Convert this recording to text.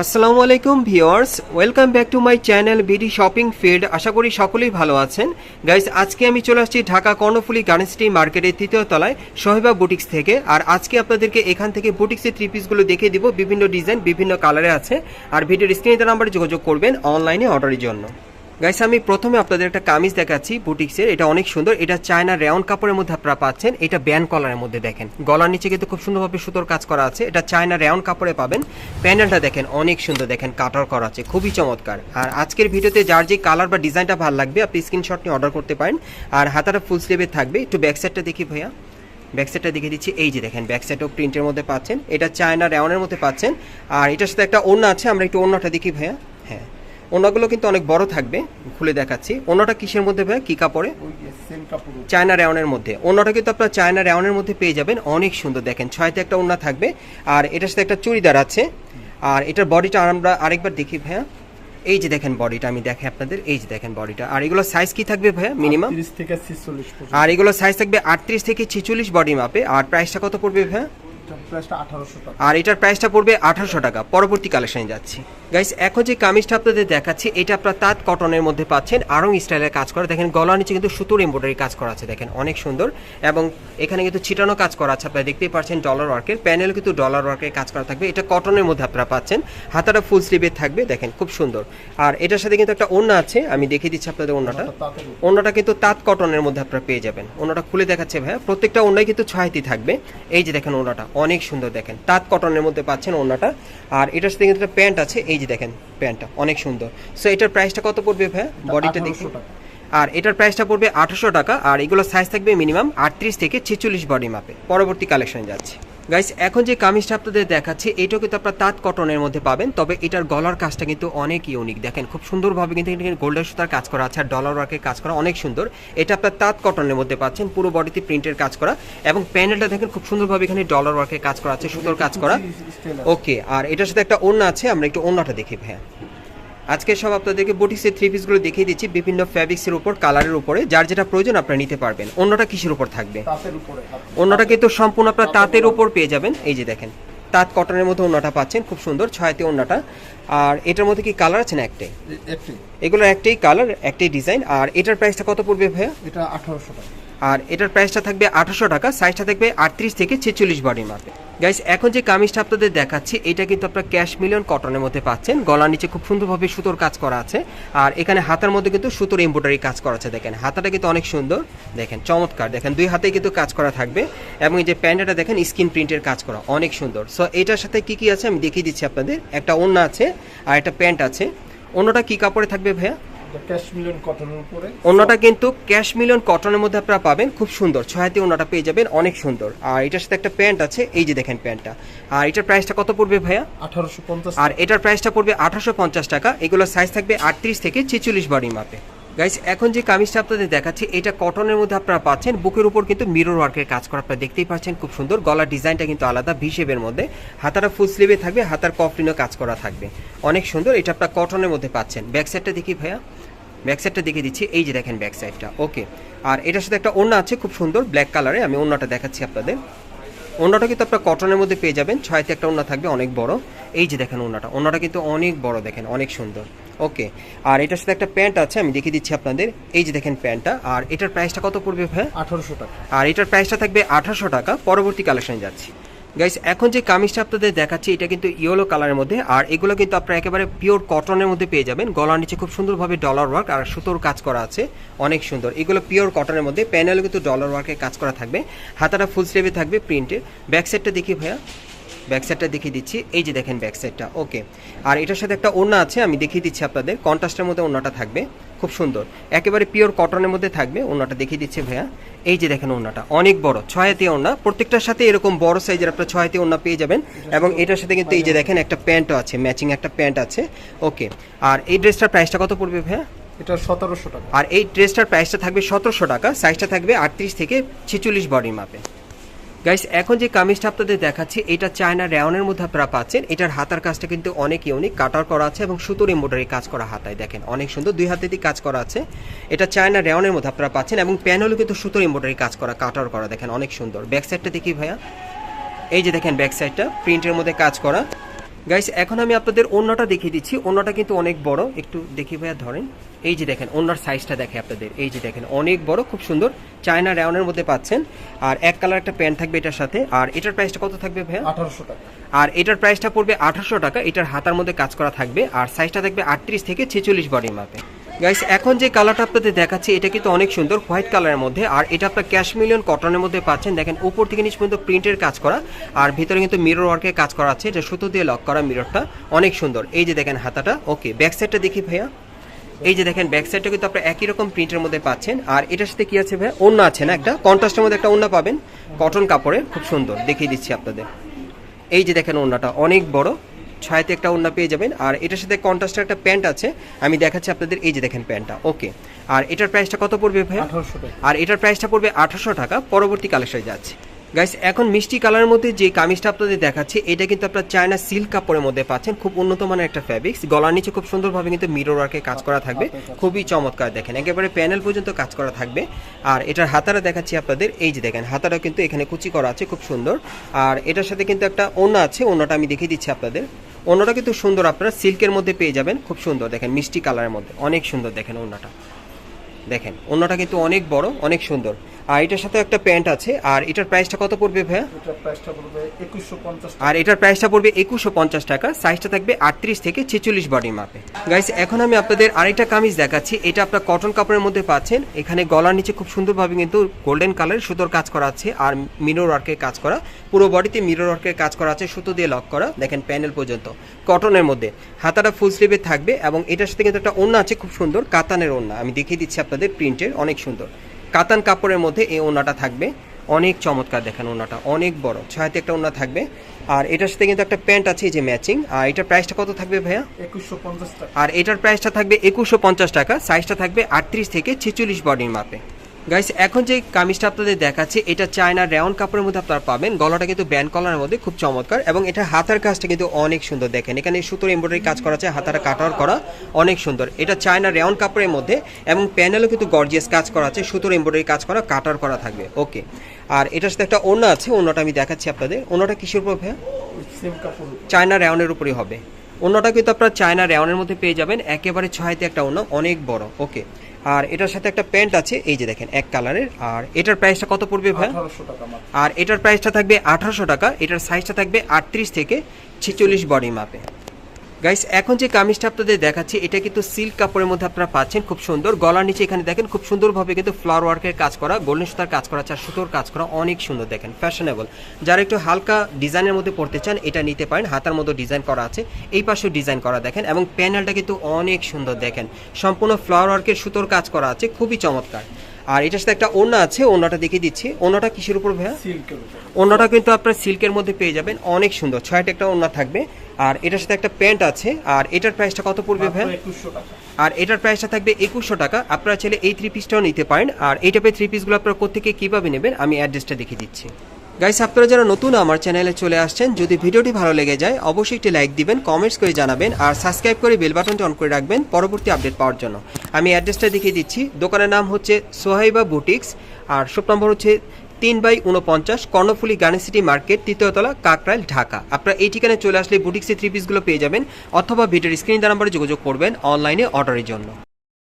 আসসালামু আলাইকুম viewers, welcome back to my channel BD shopping field আশা করি সকলেই ভালো আছেন। গাইজ আজকে আমি চলে আসছি ঢাকা কর্ণফুলি গার্ডেনসিটি মার্কেটের তৃতীয় তলায় সহেবা বুটিক্স থেকে। আর আজকে আপনাদেরকে এখান থেকে বুটিক্সের থ্রি পিসগুলো দেখিয়ে দিব। বিভিন্ন ডিজাইন, বিভিন্ন কালারে আছে। আর ভিডিওর স্ক্রিনে নাম্বারে যোগাযোগ করবেন অনলাইনে অর্ডারের জন্য। গাইস আমি প্রথমে আপনাদের একটা কামিজ দেখাচ্ছি বুটিক্সের। এটা অনেক সুন্দর। এটা চায়না রেওন কাপড়ের মধ্যে আপনারা পাচ্ছেন। এটা ব্যান কলারের মধ্যে দেখেন। গলার নিচে কিন্তু খুব সুন্দরভাবে সুতোর কাজ করা আছে। এটা চায়না রেওন কাপড়ে পাবেন। প্যানেলটা দেখেন, অনেক সুন্দর দেখেন, কাটার করা আছে। খুবই চমৎকার। আর আজকের ভিডিওতে যার যে কালার বা ডিজাইনটা ভালো লাগবে, আপনি স্ক্রিনশট নিয়ে অর্ডার করতে পারেন। আর হাতাটা ফুল স্লিভে থাকবে। একটু ব্যাক সাইডটা দেখি ভাইয়া। ব্যাক সাইডটা দেখে দিচ্ছি। এই যে দেখেন ব্যাক সাইডও প্রিন্টের মধ্যে পাচ্ছেন। এটা চায়না রেওনের মধ্যে পাচ্ছেন। আর এটার সাথে একটা ওড়না আছে। আমরা একটু ওড়নাটা দেখি ভাইয়া। হ্যাঁ। ওনাগুলো কিন্তু অনেক বড় থাকবে খুলে দেখাচ্ছি। ওনাটা কিসের মধ্যে ভাইয়া কি কাপড়ে চায়না রেওনের মধ্যে। ওনাটা কিন্তু আপনার চায়না রেওনের মধ্যে পেয়ে যাবেন। অনেক সুন্দর দেখেন ছয়তে একটা ওনা থাকবে। আর এটার সাথে একটা চুড়িদার আছে। আর এটার বডিটা আমরা আরেকবার দেখি ভাইয়া। এই যে দেখেন বডিটা আমি দেখে আপনাদের। এই যে দেখেন বডিটা। আর এগুলো সাইজ কি থাকবে ভাইয়া মিনিমাম 30 থেকে 46 পর্যন্ত। আর এগুলো সাইজ থাকবে আটত্রিশ থেকে ছেচল্লিশ বডি মাপে আর প্রাইসটা কত পড়বে ভাইয়া? প্রাইসটা 1800 টাকা। আর এটার প্রাইসটা পড়বে আঠারোশো টাকা। পরবর্তী কালেকশনে যাচ্ছি। গাইস এখন যে কামিজটা আপনাদের দেখাচ্ছি এটা আপনার তাঁত কটনের মধ্যে পাচ্ছেন আরং স্টাইলের কাজ করা। দেখেন গলার নিচে কিন্তু সুতোর এমব্রয়ডারি কাজ করা আছে দেখেন অনেক সুন্দর। এবং এখানে কিন্তু ছিটানো কাজ করা আছে আপনারা দেখতেই পাচ্ছেন ডলার ওয়ার্কের প্যানেল কিন্তু ডলার ওয়ার্কের কাজ করা থাকবে। এটা কটনের মধ্যে আপনারা পাচ্ছেন। হাতাটা ফুল স্লিভে থাকবে দেখেন খুব সুন্দর। আর এটার সাথে কিন্তু একটা ওড়না আছে আমি দেখিয়ে দিচ্ছি আপনাদের তাতে ওনাটা কিন্তু তাঁত কটনের মধ্যে আপনারা পেয়ে যাবেন। ওনাটা খুলে দেখাচ্ছে ভাইয়া। প্রত্যেকটা ওনাই কিন্তু ছয়টি থাকবে। এই যে দেখেন ওনাটা অনেক সুন্দর দেখেন। তাঁত কটনের মধ্যে পাচ্ছেন ওনাটা আর এটার সাথে কিন্তু একটা প্যান্ট আছে এই যে দেখেন প্যান্টটা অনেক সুন্দর। সো এটার প্রাইসটা কত পড়বে ভাই? বডিটা দেখি। আর এটার প্রাইসটা পড়বে আঠারোশো টাকা আর এগুলো সাইজ থাকবে মিনিমাম আটত্রিশ থেকে ছেচল্লিশ বডি মাপে পরবর্তী কালেকশন যাচ্ছে। গাইস এখন যে কামিজটা আপনাদের দেখাচ্ছি এটাও কিন্তু আপনার তাঁত কটনের মধ্যে পাবেন তবে এটার গলার কাজটা কিন্তু অনেক ইউনিক দেখেন খুব সুন্দরভাবে কিন্তু এখানে গোল্ডেন সুতার কাজ করা আছে আর ডলার ওয়ার্কের কাজ করা অনেক সুন্দর। এটা আপনার তাঁত কটনের মধ্যে পাচ্ছেন পুরো বডিতে প্রিন্টের কাজ করা এবং প্যানেলটা দেখেন খুব সুন্দরভাবে এখানে ডলার ওয়ার্কের কাজ করা আছে সুতোর কাজ করা। ওকে আর এটার সাথে একটা ওড়না আছে আমরা একটু ওড়নাটা দেখি ভাইয়া। আজকে সব আপনাদেরকে বুটিক্সের থ্রি পিসগুলো দেখিয়ে দিচ্ছি বিভিন্ন ফ্যাব্রিক্সের উপর কালারের উপরে যার যেটা প্রয়োজন আপনারা নিতে পারবেন। অন্যটা কিসের উপর থাকবে? তাতের উপরে অন্যটা কিন্তু সম্পূর্ণ আপনার তাঁতের উপর পেয়ে যাবেন। এই যে দেখেন তাঁত কটনের মধ্যে অন্যটা পাচ্ছেন খুব সুন্দর ছয়তে অন্যটা। আর এটার মধ্যে কি কালার আছে না একটাই? একটি। এগুলোর একটাই কালার একটাই ডিজাইন আর এটার প্রাইসটা কত পড়বে ভাইয়া? এটা 1800 টাকা। আর এটার প্রাইসটা থাকবে আঠাশশো টাকা সাইজটা থাকবে আটত্রিশ থেকে ছেচল্লিশ বডি মাপে গাইস এখন যে কামিজটা আপনাদের দেখাচ্ছি, এটা কিন্তু আপনার ক্যাশ মিলিয়ন কটনের মধ্যে পাচ্ছেন। গলার নিচে খুব সুন্দরভাবে সুতোর কাজ করা আছে। আর এখানে হাতার মধ্যে কিন্তু সুতোর এমব্রয়ডারি কাজ করা আছে, দেখেন। হাতাটা কিন্তু অনেক সুন্দর। দেখেন, চমৎকার। দেখেন, দুই হাতেই কিন্তু কাজ করা থাকবে। এবং এই যে প্যান্টটা দেখেন স্কিন প্রিন্টের কাজ করা, অনেক সুন্দর। সো এটার সাথে কি কি আছে আমি দেখিয়ে দিচ্ছি আপনাদের। একটা ওড়না আছে আর একটা প্যান্ট আছে। অন্যটা কি কাপড়ে থাকবে ভাইয়া? মিলিয়ন কটনের উপরে। অন্যটা কিন্তু ক্যাশ মিলিয়ন কটনের মধ্যে আপনারা পাবেন খুব সুন্দর। ছয়াতে অন্যটা পেয়ে যাবেন অনেক সুন্দর। আর এটার সাথে একটা প্যান্ট আছে এই যে দেখেন প্যান্টটা। আর এটার প্রাইসটা কত পড়বে ভাইয়া? 1850 আর এটার প্রাইসটা পড়বে আঠারোশো পঞ্চাশ টাকা। এগুলোর সাইজ থাকবে আটত্রিশ থেকে ছেচল্লিশ বডি মাপে গাইস এখন যে কামিজটা আপনাদের দেখাচ্ছি এটা কটনের মধ্যে আপনারা পাচ্ছেন। বুকের উপর কিন্তু মিরর ওয়ার্কের কাজ করা আপনারা দেখতেই পাচ্ছেন খুব সুন্দর। গলার ডিজাইনটা কিন্তু আলাদা ভি শেপের মধ্যে। হাতাটা ফুল স্লিভে থাকবে হাতার কফলিনও কাজ করা থাকবে। অনেক সুন্দর এটা আপনার কটনের মধ্যে পাচ্ছেন। ব্যাক সাইডটা দেখি ভাইয়া। ব্যাক সাইডটা দেখিয়ে দিচ্ছি। এই যে দেখেন ব্যাক সাইডটা ওকে। আর এটার সাথে একটা ওড়না আছে খুব সুন্দর ব্ল্যাক কালারে আমি ওড়নাটা দেখাচ্ছি আপনাদের। ওড়নাটা কিন্তু আপনার কটনের মধ্যে পেয়ে যাবেন। ছয়তে একটা ওড়না থাকবে অনেক বড়। এই যে দেখেন ওড়নাটা। ওড়নাটা কিন্তু অনেক বড় দেখেন অনেক সুন্দর। ওকে। আর এটার সাথে একটা প্যান্ট আছে আমি দেখিয়ে দিচ্ছি আপনাদের। এই যে দেখেন প্যান্টটা। আর এটার প্রাইসটা কত পড়বে ভাই? 1800 টাকা। আর এটার প্রাইসটা থাকবে আঠারোশো টাকা। পরবর্তী কালেকশনে যাচ্ছি। গাইস এখন যে কামিজটা আপনাদের দেখাচ্ছি, এটা কিন্তু ইয়েলো কালারের মধ্যে, আর এগুলো কিন্তু আপনারা একেবারে পিওর কটনের মধ্যে পেয়ে যাবেন। গলার নিচে খুব সুন্দরভাবে ডলার ওয়ার্ক আর সুতোর কাজ করা আছে, অনেক সুন্দর। এগুলো পিওর কটনের মধ্যে প্যানেলও কিন্তু ডলার ওয়ার্কের কাজ করা থাকবে। হাতাটা ফুল স্লিভে থাকবে প্রিন্টের ব্যাক সাইডটা দেখি ভাইয়া। ব্যাক সাইডটা দেখিয়ে দিচ্ছি। এই যে দেখেন ব্যাক সাইডটা ওকে আর এটার সাথে একটা ওড়না আছে আমি দেখিয়ে দিচ্ছি আপনাদের। কন্ট্রাস্টের মধ্যে ওড়নাটা থাকবে খুব সুন্দর। একেবারে পিওর কটনের মধ্যে থাকবে ওড়নাটা দেখিয়ে দিচ্ছে ভাইয়া। এই যে দেখেন ওড়নাটা অনেক বড় ছয়াতে ওড়না। প্রত্যেকটার সাথে এরকম বড় সাইজের আপনার ছয়াতে ওড়না পেয়ে যাবেন। এবং এটার সাথে কিন্তু এই যে দেখেন একটা প্যান্টও আছে ম্যাচিং একটা প্যান্ট আছে ওকে আর এই ড্রেসটার প্রাইসটা কত পড়বে ভাইয়া? এটা 1700 টাকা। আর এই ড্রেসটার প্রাইসটা থাকবে সতেরোশো টাকা সাইজটা থাকবে আটত্রিশ থেকে ছেচল্লিশ বডির মাপে। গাইস এখন যে কামিজটা আপনাদের দেখাচ্ছি, এটা চায়না রেওনের মধ্যে আপনারা পাচ্ছেন। এটার হাতার কাজটা কিন্তু অনেক ইউনিক কাটার করা আছে এবং সুতোর এম্বোডারি কাজ করা হাতায়। দেখেন, অনেক সুন্দর, দুই হাতে কাজ করা আছে। এটা চায়না রেওনের মধ্যে আপনারা পাচ্ছেন এবং প্যানেলও কিন্তু সুতোর এম্বোডারি কাজ করা, কাটার করা। দেখেন, অনেক সুন্দর। ব্যাক সাইডটা দেখি ভাইয়া। এই যে দেখেন ব্যাক সাইডটা প্রিন্টের মধ্যে কাজ করা। গাইস এখন আমি আপনাদের অন্যটা দেখিয়ে দিচ্ছি। অন্যটা কিন্তু অনেক বড়। একটু দেখি ভাইয়া ধরেন। এই যে দেখেন অন্যার সাইজটা দেখে আপনাদের। এই যে দেখেন অনেক বড় খুব সুন্দর। চায়না রাউনের মধ্যে পাচ্ছেন। আর এক কালার একটা প্যান্ট থাকবে এটার সাথে। আর এটার প্রাইসটা কত থাকবে ভাইয়া? আঠারোশো টাকা। আর এটার প্রাইসটা পড়বে আঠারোশো টাকা। এটার হাতার মধ্যে কাজ করা থাকবে। আর সাইজটা থাকবে আটত্রিশ থেকে ছেচল্লিশ বডির মাপে। গাইস এখন যে কালারটা আপনাদের দেখাচ্ছি, এটা কিন্তু অনেক সুন্দর হোয়াইট কালারের মধ্যে। আর এটা আপনার ক্যাশ মিলিয়ন কটনের মধ্যে পাচ্ছেন। দেখেন, উপর থেকে নিচ পর্যন্ত প্রিন্টের কাজ করা। আর ভিতরে কিন্তু মিরর ওয়ার্কের কাজ করা আছে। এটা সুতো দিয়ে লক করা মিররটা অনেক সুন্দর। এই যে দেখেন হাতাটা। ওকে ব্যাক সাইডটা দেখি ভাইয়া। এই যে দেখেন ব্যাক সাইডটা কিন্তু আপনার একই রকম প্রিন্টের মধ্যে পাচ্ছেন। আর এটার সাথে কি আছে ভাইয়া? ওন্না আছে না একটা? কন্ট্রাস্টের মধ্যে একটা ওন্না পাবেন। কটন কাপড়ে খুব সুন্দর। দেখিয়ে দিচ্ছি আপনাদের। এই যে দেখেন ওন্নাটা অনেক বড়। ছায়াতে একটা ওড়না পেয়ে যাবেন। আর এটার সাথে কন্ট্রাস্টের একটা প্যান্ট আছে। আমি দেখাচ্ছি আপনাদের এই যে দেখেন প্যান্টটা। ওকে। আর এটার প্রাইসটা কত পড়বে টাকা। আর এটার প্রাইসটা পড়বে আঠারোশো টাকা। পরবর্তী কালেকশনে যাচ্ছে। গাইস এখন মিষ্টি কালারের মধ্যে যে কামিজটা আপনাদের দেখাচ্ছি এটা কিন্তু আপনার চায়না সিল্ক কাপড়ের মধ্যে পাচ্ছেন। খুব উন্নত মানের একটা ফ্যাব্রিক্স গলার নিচে খুব সুন্দরভাবে কিন্তু মিরর ওয়ার্কে কাজ করা থাকবে। খুবই চমৎকার দেখেন। একেবারে প্যানেল পর্যন্ত কাজ করা থাকবে। আর এটার হাতারা দেখাচ্ছি আপনাদের। এই যে দেখেন হাতারা কিন্তু এখানে কুচি করা আছে খুব সুন্দর। আর এটার সাথে কিন্তু একটা ওনা আছে। ওনাটা আমি দেখিয়ে দিচ্ছি আপনাদের। ওনাটা কিন্তু সুন্দর, আপনারা সিল্কের মধ্যে পেয়ে যাবেন। খুব সুন্দর, দেখেন, মিষ্টি কালারের মধ্যে। অনেক সুন্দর, দেখেন ওনাটা দেখেন, অন্যটা কিন্তু অনেক বড়, অনেক সুন্দর। আর এটার সাথে একটা প্যান্ট আছে। আর এটার প্রাইসটা কত পড়বে ভাইয়া? এটার প্রাইসটা পড়বে একুশশো পঞ্চাশ আর এটার প্রাইসটা পড়বে একুশশো পঞ্চাশ টাকা। সাইজটা থাকবে আটত্রিশ থেকে ছেচল্লিশ বডির মাপে গাইস এখন আমি আপনাদের আরেকটা কামিজ দেখাচ্ছি। এটা আপনার কটন কাপড়ের মধ্যে পাচ্ছেন। এখানে গলার নিচে খুব সুন্দরভাবে কিন্তু গোল্ডেন কালারের সুতোর কাজ করা আছে আর মিরর ওয়ার্কের কাজ করা। পুরো বডিতে মিরর ওয়ার্কের কাজ করা আছে সুতো দিয়ে লক করা। দেখেন প্যানেল পর্যন্ত। কটনের মধ্যে। হাতাটা ফুল স্লিভে থাকবে এবং এটার সাথে কিন্তু একটা ওন্না আছে খুব সুন্দর। কাতানের ওন্না আমি দেখিয়ে দিচ্ছি আপনাদের প্রিন্টের অনেক সুন্দর। কাতান কাপড়ের মধ্যে এই ওনাটা থাকবে। অনেক চমৎকার দেখেন ওনাটা অনেক বড় ছয়তে একটা ওনা থাকবে। আর এটার সাথে কিন্তু একটা প্যান্ট আছে যে ম্যাচিং। আর এটার প্রাইসটা কত থাকবে ভাইয়া? একুশশো পঞ্চাশ টাকা। আর এটার প্রাইসটা থাকবে একুশশো পঞ্চাশ টাকা সাইজটা থাকবে আটত্রিশ থেকে ছেচল্লিশ বডির মাপে। গাইস এখন যে কামিজটা আপনাদের দেখাচ্ছে এটা চায়না রেওন কাপড়ের মধ্যে আপনারা পাবেন। গলাটা কিন্তু ব্যান্ড কলারের মধ্যে খুব চমৎকার। এবং এটা হাতার কাজটা কিন্তু অনেক সুন্দর দেখেন। এখানে সুতোর এমব্রয়ডারি কাজ করা আছে হাতার কাটার করা অনেক সুন্দর। এটা চায়না রেওন কাপড়ের মধ্যে এবং প্যানেলও কিন্তু গর্জিয়াস কাজ করা আছে সুতোর এমব্রয়ডারি কাজ করা কাটার করা থাকবে। ওকে আর এটার সাথে একটা ওড়না আছে ওড়নাটা আমি দেখাচ্ছি আপনাদের। ওড়নাটা কিসের উপর ভাইয়া? চায়না রেওনের উপরই হবে। অন্যটা কিন্তু আপনার চায়না রেওনের মধ্যে পেয়ে যাবেন। একেবারে ছয়তে একটা অন্য অনেক বড়। ওকে আর এটার সাথে একটা প্যান্ট আছে এই যে দেখেন এক কালারের। আর এটার প্রাইসটা কত পড়বে ভাই? আর এটার প্রাইসটা থাকবে আঠারোশো টাকা এটার সাইজটা থাকবে আটত্রিশ থেকে ছেচল্লিশ বডি মাপে গাইস এখন যে কামিজটা আপনাদের দেখাচ্ছি, এটা কিন্তু সিল্ক কাপড়ের মধ্যে আপনারা পাচ্ছেন, খুব সুন্দর। গলার নিচে এখানে দেখেন, খুব সুন্দরভাবে কিন্তু ফ্লাওয়ার ওয়ার্কের কাজ করা, গোল্ডেন সুতার কাজ করা আর সুতোর কাজ করা, অনেক সুন্দর দেখেন ফ্যাশনেবল যারা একটু হালকা ডিজাইনের মধ্যে পড়তে চান, এটা নিতে পারেন, হাতার মধ্যে ডিজাইন করা আছে, এই পাশেও ডিজাইন করা দেখেন, এবং প্যানেলটা কিন্তু অনেক সুন্দর দেখেন। সম্পূর্ণ ফ্লাওয়ার ওয়ার্কের সুতোর কাজ করা আছে, খুবই চমৎকার। আর এটার সাথে একটা ওনা আছে ওনাটা দেখিয়ে দিচ্ছি। ওনাটা কিসের উপর ভাইয়া? ওনাটা কিন্তু আপনার সিল্কের মধ্যে পেয়ে যাবেন। অনেক সুন্দর ছয়টা একটা ওনা থাকবে। আর এটার সাথে একটা প্যান্ট আছে আর এটার প্রাইসটা কত পড়বে ভাই আর এটার প্রাইসটা থাকবে একুশশো টাকা। আপনারা চাইলে এই থ্রি পিসটাও নিতে পারেন। আর এই টাইপের থ্রি পিসগুলো আপনারা কোথেকে কীভাবে নেবেন আমি অ্যাড্রেসটা দেখিয়ে দিচ্ছি। গাইস আপনারা যারা নতুন আমার চ্যানেলে চলে আসছেন, যদি ভিডিওটি ভালো লেগে যায়, অবশ্যই একটি লাইক দিবেন কমেন্টস করে জানাবেন, আর সাবস্ক্রাইব করে বেল বাটনটি অন করে রাখবেন পরবর্তী আপডেট পাওয়ার জন্য। আমি অ্যাড্রেসটা দেখিয়ে দিচ্ছি। দোকানের নাম হচ্ছে সোহাইবা বুটিক্স আর শপ নম্বর হচ্ছে তিন বাই উনপঞ্চাশ কর্ণফুলি গার্ডেন সিটি মার্কেট তৃতীয়তলা কাকরাইল, ঢাকা। আপনারা এই ঠিকানায় চলে আসলে বুটিক্সের থ্রি পিসগুলো পেয়ে যাবেন, অথবা ভিডিওর স্ক্রিন নাম্বারে যোগাযোগ করবেন অনলাইনে অর্ডারের জন্য।